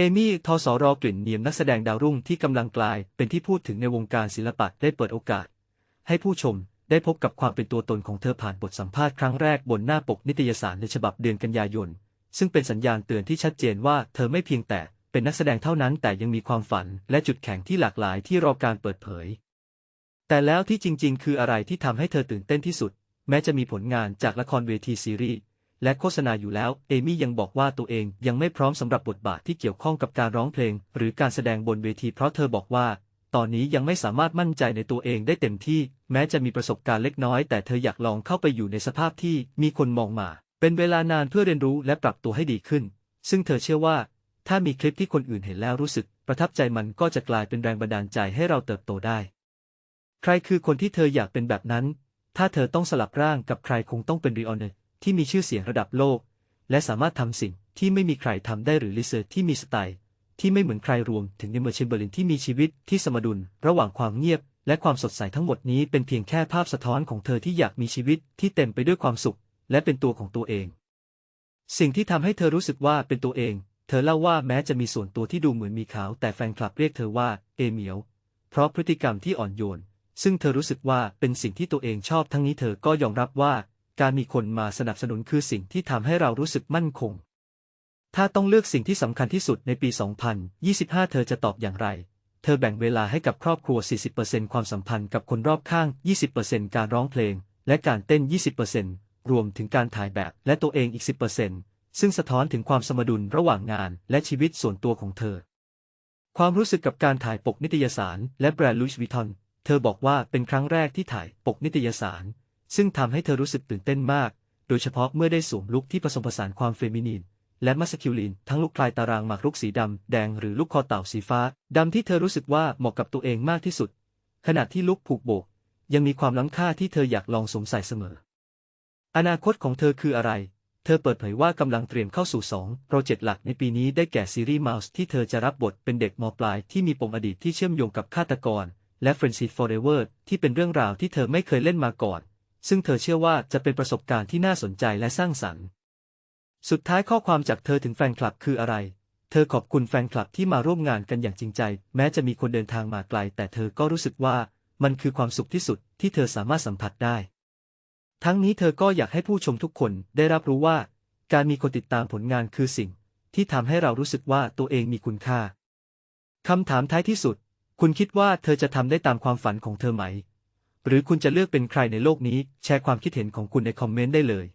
เอมี่ทอสอรอกลิ่นเนียมนักแสดงดาวรุ่งที่กำลังกลายเป็นที่พูดถึงในวงการศิลปะได้เปิดโอกาส ให้ผู้ชมได้พบกับความเป็นตัวตนของเธอผ่านบทสัมภาษณ์ครั้งแรกบนหน้าปกนิตยสารในฉบับเดือนกันยายน ซึ่งเป็นสัญญาณเตือนที่ชัดเจนว่าเธอไม่เพียงแต่เป็นนักแสดงเท่านั้นแต่ยังมีความฝันและจุดแข็งที่หลากหลายที่รอการเปิดเผย แต่แล้วที่จริง ๆ คืออะไรที่ทำให้เธอตื่นเต้นที่สุด แม้จะมีผลงานจากละครเวทีซีรีส์ และโฆษณาอยู่แล้ว เอมี่ยังบอกว่าตัวเองยังไม่พร้อมสำหรับบทบาทที่เกี่ยวข้องกับการร้องเพลง หรือการแสดงบนเวทีเพราะเธอบอกว่า ตอนนี้ยังไม่สามารถมั่นใจในตัวเองได้เต็มที่ แม้จะมีประสบการณ์เล็กน้อย แต่เธออยากลองเข้าไปอยู่ในสภาพที่มีคนมองมา เป็นเวลานานเพื่อเรียนรู้และปรับตัวให้ดีขึ้น ซึ่งเธอเชื่อว่า ถ้ามีคลิปที่คนอื่นเห็นแล้วรู้สึก ประทับใจมันก็จะกลายเป็นแรงบันดาลใจให้เราเติบโตได้ ใครคือคนที่เธออยากเป็นแบบนั้น ถ้าเธอต้องสลับร่างกับใครคงต้องเป็นริออนเน ที่มีชื่อเสียงระดับโลก และสามารถทำสิ่งที่ไม่มีใครทำได้หรือลิเซอร์ที่มีสไตล์ ที่ไม่เหมือนใครรวมถึงในเมอร์เชมเบอร์ลินที่มีชีวิตที่สมดุลระหว่างความเงียบ และความสดใสทั้งหมดนี้เป็นเพียงแค่ภาพสะท้อนของเธอที่อยากมีชีวิตที่เต็มไปด้วยความสุข และเป็นตัวของตัวเอง สิ่งที่ทำให้เธอรู้สึกว่าเป็นตัวเอง เธอเล่าว่าแม้จะมีส่วนตัวที่ดูเหมือนมีขาว แต่แฟนคลับเรียกเธอว่าเอเมียวเพราะพฤติกรรมที่อ่อนโยนซึ่งเธอรู้สึกว่าเป็นสิ่งที่ตัวเองชอบทั้งนี้เธอก็ยอมรับว่า การมีคนมาสนับสนุนคือสิ่งที่ทำให้เรารู้สึกมั่นคง ถ้าต้องเลือกสิ่งที่สำคัญที่สุดในปี 2025 เธอจะตอบอย่างไร เธอแบ่งเวลาให้กับครอบครัว 40%ความสัมพันธ์กับคนรอบข้าง 20%การร้องเพลง และการเต้น 20%รวมถึงการถ่ายแบบและตัวเองอีก 10%ซึ่งสะท้อนถึงความสมดุลระหว่างงานและชีวิตส่วนตัวของเธอ ความรู้สึกกับการถ่ายปกนิตยสาร และแบรนด์ลุยส์วิทอนเธอบอกว่าเป็นครั้งแรกที่ถ่ายปกนิตยสาร ซึ่งทำให้เธอรู้สึกตื่นเต้นมาก โดยเฉพาะเมื่อได้สวมลุคที่ผสมผสานความเฟมินีน และมัสคิวลิน ทั้งลูกคลายตารางหมากรุกสีดำ แดงหรือลูกคอเต่าสีฟ้าดำที่เธอรู้สึกว่าเหมาะกับตัวเองมากที่สุด ขณะที่ลุคผูกโบก ยังมีความล้ำค่าที่เธออยากลองสวมใส่เสมอ อนาคตของเธอคืออะไร เธอเปิดเผยว่ากำลังเตรียมเข้าสู่2โปรเจกต์หลักในปีนี้ได้แก่ซีรีส์ Mouse ที่เธอจะรับบทเป็นเด็กมปลายที่มีปมอดีตที่เชื่อมโยงกับฆาตกร และ Friendship Forever ที่เป็นเรื่องราวที่เธอไม่เคยเล่นมาก่อน ซึ่งเธอเชื่อว่าจะเป็นประสบการณ์ที่น่าสนใจและสร้างสรรค์ สุดท้ายข้อความจากเธอถึงแฟนคลับคืออะไร เธอขอบคุณแฟนคลับที่มาร่วมงานกันอย่างจริงใจ แม้จะมีคนเดินทางมาไกล แต่เธอก็รู้สึกว่ามันคือความสุขที่สุดที่เธอสามารถสัมผัสได้ ทั้งนี้เธอก็อยากให้ผู้ชมทุกคนได้รับรู้ว่า การมีคนติดตามผลงานคือสิ่ง ที่ทำให้เรารู้สึกว่าตัวเองมีคุณค่าคำถามท้ายที่สุด คุณคิดว่าเธอจะทำได้ตามความฝันของเธอไหม หรือคุณจะเลือกเป็นใครในโลกนี้ แชร์ความคิดเห็นของคุณในคอมเมนต์ได้เลย